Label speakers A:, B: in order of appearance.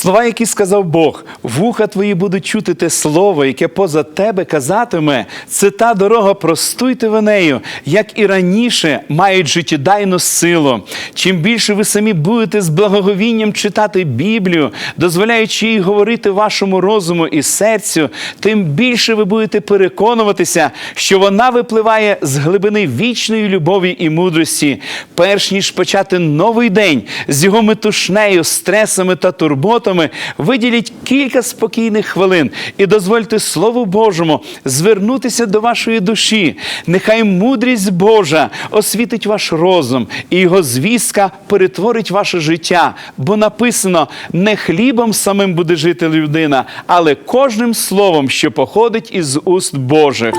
A: Слова, які сказав Бог, вуха твої будуть чути те слово, яке поза тебе казатиме. Це та дорога, простуйте ви нею, як і раніше мають життєдайну силу. Чим більше ви самі будете з благоговінням читати Біблію, дозволяючи їй говорити вашому розуму і серцю, тим більше ви будете переконуватися, що вона випливає з глибини вічної любові і мудрості, перш ніж почати новий день з його метушнею, стресами та турботами, виділіть кілька спокійних хвилин і дозвольте Слову Божому звернутися до вашої душі. Нехай мудрість Божа освітить ваш розум, і його звістка перетворить ваше життя. Бо написано: не хлібом самим буде жити людина, але кожним словом, що походить із уст Божих.